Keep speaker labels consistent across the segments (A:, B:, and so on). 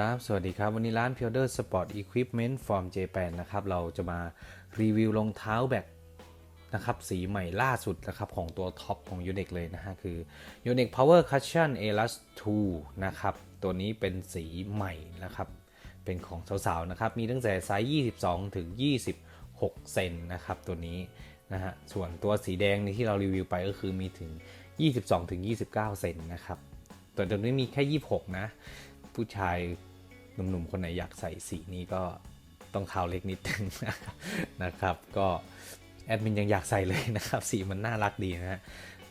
A: ครับ สวัสดีครับ วันนี้ร้าน p u r e Sport Equipment from Japan นะครับ เราจะมารีวิวรองเท้าแบบนะครับ สีใหม่ล่าสุดนะครับ ของตัวท็อปของ Uniq เลยนะฮะ คือ Uniq Power Cushion Elas 2 นะครับ ตัวนี้เป็นสีใหม่นะครับ เป็นของสาวๆ นะครับ มีตั้งแต่ไซส์ 22 ถึง 26 เซนนะครับ ตัวนี้นะฮะ ส่วนตัวสีแดงนี่ที่เรารีวิวไปก็คือมีถึง 22 ถึง 29 เซนนะครับ ตัวตัวนี้มีแค่ 26 นะ ผู้ชายหนุ่มๆคนไหนอยากใส่สีนี้ก็ต้องเท้าเล็กนิดนึงนะครับ ก็แอดมินยังอยากใส่เลยนะครับ สีมันน่ารักดีนะฮะ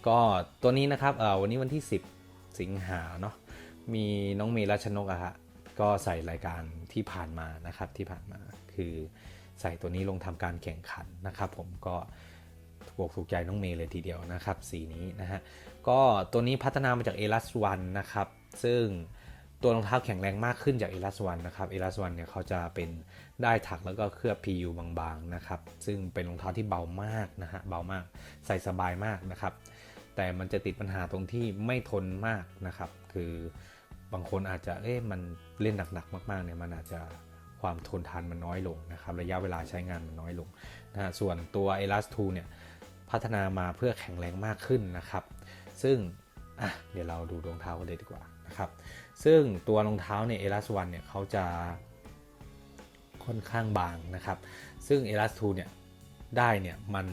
A: ก็ตัวนี้นะครับเออวันนี้วันที่ 10 สิงหาเนาะมีน้องเมย์รัชนกอะฮะก็ใส่รายการที่ผ่านมานะครับที่ผ่านมาคือใส่ตัวนี้ลงทำการแข่งขันนะครับ ผมก็ถูกอกถูกใจน้องเมย์เลยทีเดียวนะครับ สีนี้นะฮะก็ตัวนี้พัฒนามาจากเอลัสวันนะครับ ซึ่ง ตัวรองเท้าแข็งแรงมากขึ้นจากเอลัสวันนะครับเอลัสวันเนี่ยเขาจะเป็นได้ถักแล้วก็เคลือบ PU บางๆนะครับ ซึ่งเป็นรองเท้าที่เบามากนะฮะเบามากใส่สบายมากนะครับ แต่มันจะติดปัญหาตรงที่ไม่ทนมากนะครับ คือบางคนอาจจะเอ๊ะมันเล่นหนักๆมากๆเนี่ยมันอาจจะความทนทานมันน้อยลงนะครับระยะเวลาใช้งานมันน้อยลงนะฮะส่วนตัว e l a s 2เนี่ยพัฒนามาเพื่อแข็งแรงมากขึ้นนะครับ ซึ่ง อะเดี๋ยวเราดูรองเท้ากันเลยดีกว่านะครับ ซึ่งตัวรองเท้าเนี่ยเอลัสวันเนี่ยเขาจะค่อนข้างบางนะครับ ซึ่งเอลัสทูเนี่ยได้เนี่ยมัน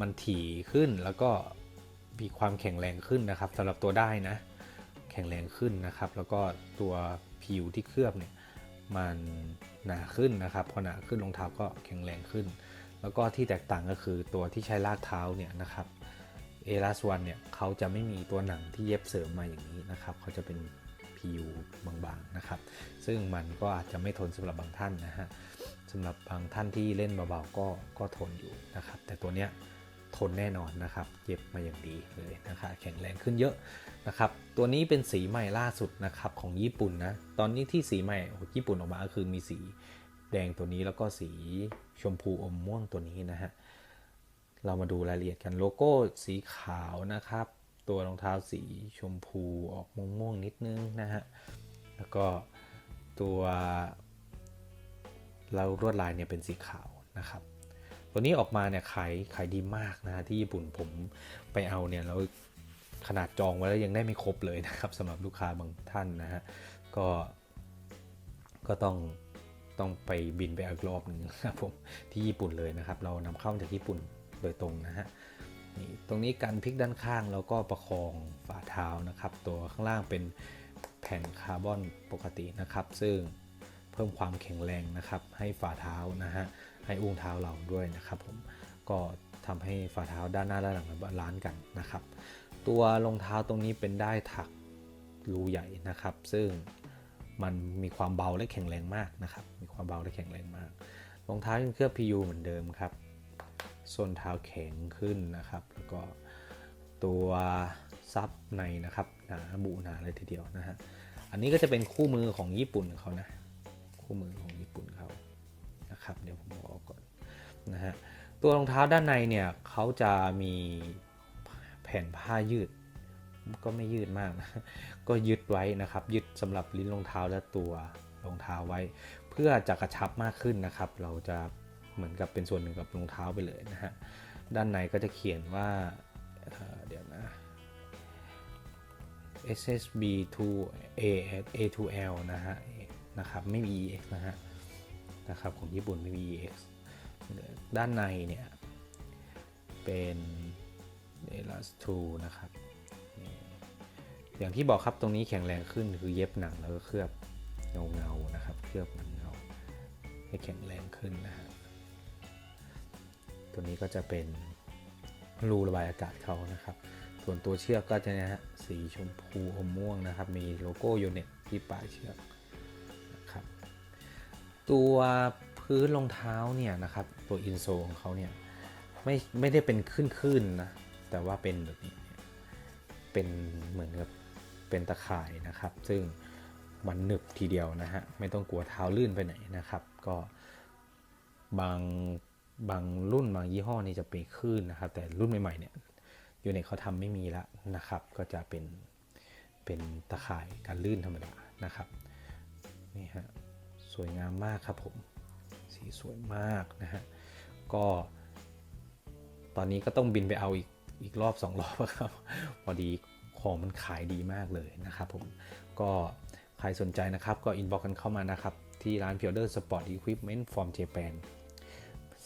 A: มันถี่ขึ้นแล้วก็มีความแข็งแรงขึ้นนะครับสำหรับตัวได้นะแข็งแรงขึ้นนะครับ แล้วก็ตัวผิวที่เคลือบเนี่ยมันหนาขึ้นนะครับพอหนาขึ้นรองเท้าก็แข็งแรงขึ้น แล้วก็ที่แตกต่างก็คือตัวที่ใช้ลากเท้าเนี่ยนะครับ เอลัสวันเนี่ยเขาจะไม่มีตัวหนังที่เย็บเสริมมาอย่างนี้นะครับเขาจะเป็นผิวบางๆนะครับ ซึ่งมันก็อาจจะไม่ทนสำหรับบางท่านนะฮะสำหรับบางท่านที่เล่นเบาๆก็ก็ทนอยู่นะครับ แต่ตัวเนี้ยทนแน่นอนนะครับเย็บมาอย่างดีเลยนะครับแข็งแรงขึ้นเยอะนะครับ ตัวนี้เป็นสีใหม่ล่าสุดนะครับของญี่ปุ่นนะ ตอนนี้ที่สีใหม่ของญี่ปุ่นออกมาก็คือมีสีแดงตัวนี้แล้วก็สีชมพูอมม่วงตัวนี้นะฮะ เรามาดูรายละเอียดกันโลโก้สีขาวนะครับ ตัวรองเท้าสีชมพูออกม่วงๆนิดนึงนะฮะ แล้วก็ตัวเราลวดลายเนี่ยเป็นสีขาวนะครับ ตัวนี้ออกมาเนี่ยขายขายดีมากนะฮะที่ญี่ปุ่นผมไปเอาเนี่ยแล้วขนาดจองไว้แล้วยังได้ไม่ครบเลยนะครับสำหรับลูกค้าบางท่านนะฮะก็ก็ต้องต้องไปบินไปอีกรอบหนึ่งนะครับผมที่ญี่ปุ่นเลยนะครับ เรานำเข้าจากญี่ปุ่น โดยตรงนะฮะนี่ตรงนี้การพลิกด้านข้างแล้วก็ประคองฝ่าเท้านะครับ ตัวข้างล่างเป็นแผ่นคาร์บอนปกตินะครับ ซึ่งเพิ่มความแข็งแรงนะครับ ให้ฝ่าเท้านะฮะให้อุ้งเท้าเราด้วยนะครับผมก็ทำให้ฝ่าเท้าด้านหน้าด้านหลังบาลานซ์กันนะครับ ตัวรองเท้าตรงนี้เป็นได้ถักรูใหญ่นะครับ ซึ่งมันมีความเบาและแข็งแรงมากนะครับ มีความเบาและแข็งแรงมาก รองเท้ายังเคลือบ PU เหมือนเดิมครับ ส้นเท้าแข็งขึ้นนะครับ แล้วก็ตัวซับในนะครับหนาบุหนาเลยทีเดียวนะฮะอันนี้ก็จะเป็นคู่มือของญี่ปุ่นเขานะคู่มือของญี่ปุ่นเขานะครับเดี๋ยวผมเอออกก่อนนะฮะตัวรองเท้าด้านในเนี่ยเขาจะมีแผ่นผ้ายืด ก็ไม่ยืดมากนะก็ยึดไว้นะครับ ยึดสำหรับลิ้นรองเท้าและตัวรองเท้าไว้ เพื่อจะกระชับมากขึ้นนะครับ เราจะ เหมือนกับเป็นส่วนหนึ่งกับรองเท้าไปเลยนะฮะ ด้านในก็จะเขียนว่าเอ่อเดี๋ยวนะ SSB to A A to L นะฮะนะครับไม่มี EX นะฮะนะครับของญี่ปุ่นไม่มี EX ด้านในเนี่ยเป็น e l a s 2นะครับ อย่างที่บอกครับตรงนี้แข็งแรงขึ้นคือเย็บหนังแล้วก็เคลือบเงาเงานะครับ เคลือบเงาให้แข็งแรงขึ้นนะฮะ ตัวนี้ก็จะเป็นรูระบายอากาศเขานะครับ ส่วนตัวเชือกก็จะนะฮะสีชมพูอมม่วงนะครับ มีโลโก้ยูเน็ตที่ปลายเชือกนะครับ ตัวพื้นรองเท้าเนี่ยนะครับตัวอินโซของเขาเนี่ยไม่ไม่ได้เป็นขึ้นๆนะแต่ว่าเป็นแบบนี้เป็นเหมือนกับเป็นตะข่ายนะครับ ซึ่งมันหนึบทีเดียวนะฮะไม่ต้องกลัวเท้าลื่นไปไหนนะครับ ก็บาง บางรุ่นบางยี่ห้อนี่จะเป็นคลื่นนะครับ แต่รุ่นใหม่ๆเนี่ยยูเนเขาทำไม่มีแล้วนะครับ ก็จะเป็นเป็นตะข่ายการลื่นธรรมดานะครับนี่ฮะสวยงามมากครับผมสีสวยมากนะฮะก็ ตอนนี้ก็ต้องบินไปเอาอีกอีกรอบสองรอบอะครับพอดีของมันขายดีมากเลยนะครับผมก็ใครสนใจนะครับก็อินบ็อกกันเข้ามานะครับ ที่ร้าน p u r e Sport Equipment from Japan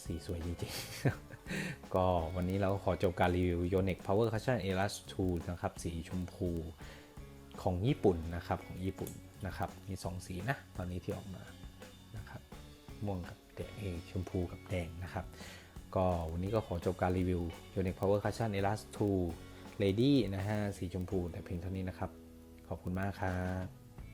A: สีสวยจริงๆ ก็วันนี้เราขอจบการรีวิว Yonex Power Cushion Elas 2นะครับ สีชมพูของญี่ปุ่นนะครับ ของญี่ปุ่นนะครับ มี 2 สีนะ ตอนนี้ที่ออกมานะครับม่วงกับแดงชมพูกับแดงนะครับ ก็วันนี้ก็ขอจบการรีวิว Yonex Power Cushion Elas 2 Lady นะฮะ สีชมพูแต่เพียงเท่านี้นะครับ ขอบคุณมากครับ